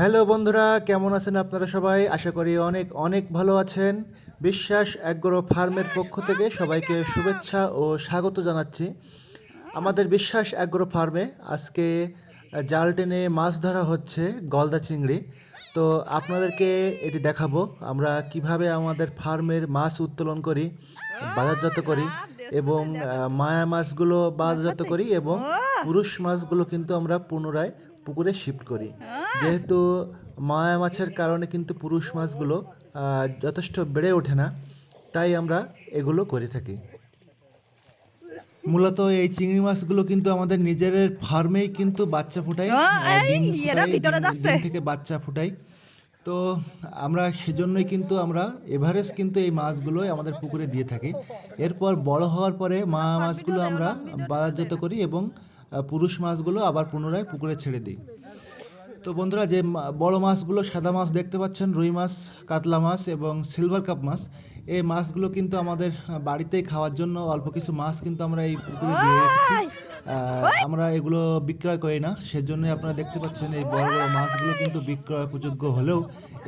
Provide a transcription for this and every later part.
Hello বন্ধুরা, কেমন আছেন আপনারা সবাই? আশা করি অনেক অনেক ভালো আছেন। বিশ্বাস অ্যাগ্রো ফার্মের পক্ষ থেকে সবাইকে শুভেচ্ছা ও স্বাগত জানাচ্ছি। আমাদের বিশ্বাস অ্যাগ্রো ফার্মে আজকে জাল টেনে মাছ ধরা হচ্ছে গলদা চিংড়ি। তো আপনাদেরকে এটি দেখাবো, আমরা কীভাবে আমাদের ফার্মের মাছ উত্তোলন করি, বাজারজাত করি এবং মায়া মাছগুলো বাজারজাত করি এবং পুরুষ মাছগুলো কিন্তু আমরা পুনরায় পুকুরে শিফট করি। যেহেতু মায়া মাছের কারণে কিন্তু পুরুষ মাছগুলো যথেষ্ট বেড়ে ওঠে না তাই আমরা এগুলো করে থাকি। মূলত এই চিংড়ি মাছগুলো কিন্তু আমাদের নিজের ফার্মেই কিন্তু বাচ্চা ফুটাই থেকে বাচ্চা ফুটাই। তো আমরা সেজন্যই কিন্তু আমরা এভারেজ কিন্তু এই মাছগুলো আমাদের পুকুরে দিয়ে থাকি। এরপর বড় হওয়ার পরে মা মাছগুলো আমরা বাজারজাত করি এবং পুরুষ মাছগুলো আবার পুনরায় পুকুরে ছেড়ে দিই। তো বন্ধুরা যে বড় মাছগুলো সাদা মাছ দেখতে পাচ্ছেন রুই মাছ কাতলা মাছ এবং সিলভার কাপ মাছ এই মাছগুলো কিন্তু আমাদের বাড়িতেই খাওয়ার জন্য অল্প কিছু মাছ কিন্তু আমরা এই পুকুরে দিয়ে রেখেছি। আমরা এগুলো বিক্রয় করি না সেজন্য আপনারা দেখতে পাচ্ছেন এই বড় বড় মাছগুলো কিন্তু বিক্রয় উপযোগ্য হলেও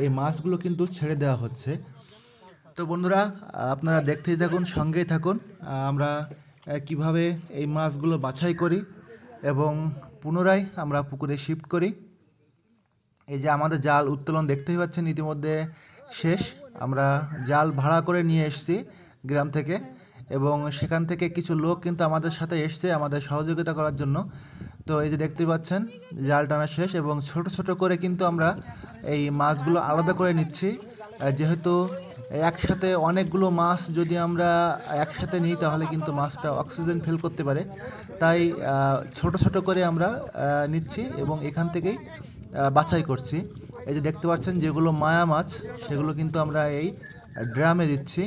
এই মাছগুলো কিন্তু ছেড়ে দেওয়া হচ্ছে। তো বন্ধুরা আপনারা দেখতেই থাকুন সঙ্গেই থাকুন। আমরা কীভাবে এই মাছগুলো বাছাই করি এবং পুনরায় আমরা পুকুরে শিফট করি। এই যে আমাদের জাল উত্তোলন দেখতেই পাচ্ছেন, ইতিমধ্যে শেষ। আমরা জাল ভাড়া করে নিয়ে এসেছি গ্রাম থেকে এবং সেখান থেকে কিছু লোক কিন্তু আমাদের সাথে এসছে আমাদের সহযোগিতা করার জন্য। তো এই যে দেখতেই পাচ্ছেন, জাল টানা শেষ এবং ছোট ছোট করে কিন্তু আমরা এই মাছগুলো আলাদা করে নিচ্ছি। যেহেতু একসাথে অনেকগুলো মাছ যদি আমরা একসাথে নিই, তাহলে কিন্তু মাছটা অক্সিজেন ফেল করতে পারে। তাই ছোট ছোট করে আমরা নিচ্ছি এবং এখান থেকেই বাছাই করছি। এই যে দেখতে পাচ্ছেন, যেগুলো মায়া মাছ, সেগুলো কিন্তু আমরা এই ড্রামে দিচ্ছি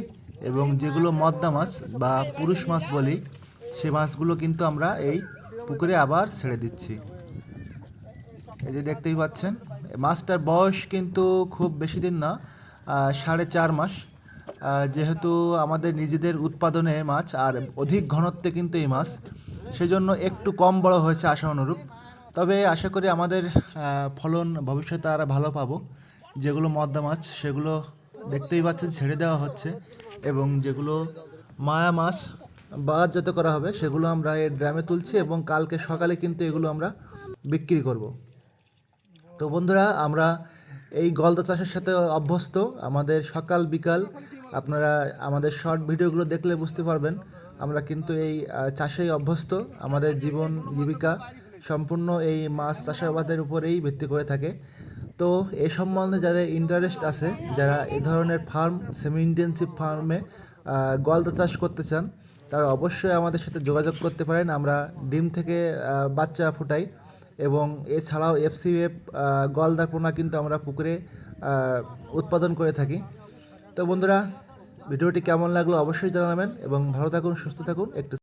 এবং যেগুলো মদ্দা মাছ বা পুরুষ মাছ বলি, সে মাছগুলো কিন্তু আমরা এই পুকুরে আবার ছেড়ে দিচ্ছি। এই যে দেখতেই পাচ্ছেন, মাছটার বয়স কিন্তু খুব বেশি দিন না সাড়ে চার মাস। যেহেতু আমাদের নিজেদের উৎপাদনে মাছ আর অধিক ঘনত্বে কিন্তু এই মাছ, সেজন্য একটু কম বড় হয়েছে আশা অনুরূপ। তবে আশা করি আমাদের ফলন ভবিষ্যতে আরও ভালো পাবো। যেগুলো মদ্দা মাছ, সেগুলো দেখতেই পাচ্ছেন, ছেড়ে দেওয়া হচ্ছে এবং যেগুলো মায়া মাছ বাজারজাত করা হবে, সেগুলো আমরা এই ড্রামে তুলছি এবং কালকে সকালে কিন্তু এগুলো আমরা বিক্রি করব। তো বন্ধুরা, আমরা এই গলদা চাষের সাথে অভ্যস্ত। আমাদের সকাল, বিকাল আপনারা আমাদের শর্ট ভিডিওগুলো দেখলে বুঝতে পারবেন। আমরা কিন্তু এই চাষেই অভ্যস্ত। আমাদের জীবন জীবিকা সম্পূর্ণ এই মাছ চাষাবাদের উপরেই ভিত্তি করে থাকে। তো এই সম্বন্ধে যারা ইন্টারেস্ট আছে, যারা এ ধরনের ফার্ম সেমি ইন্টেন্সিভ ফার্মে গলদা চাষ করতে চান, তারা অবশ্যই আমাদের সাথে যোগাযোগ করতে পারেন। আমরা ডিম থেকে বাচ্চা ফুটাই। এবং এছাড়াও এফসিএফ গলদার পোনা কিন্তু আমরা পুকুরে উৎপাদন করে থাকি। তো বন্ধুরা, ভিডিওটি কেমন লাগল অবশ্যই জানাবেন এবং ভালো থাকুন, সুস্থ থাকুন। একটু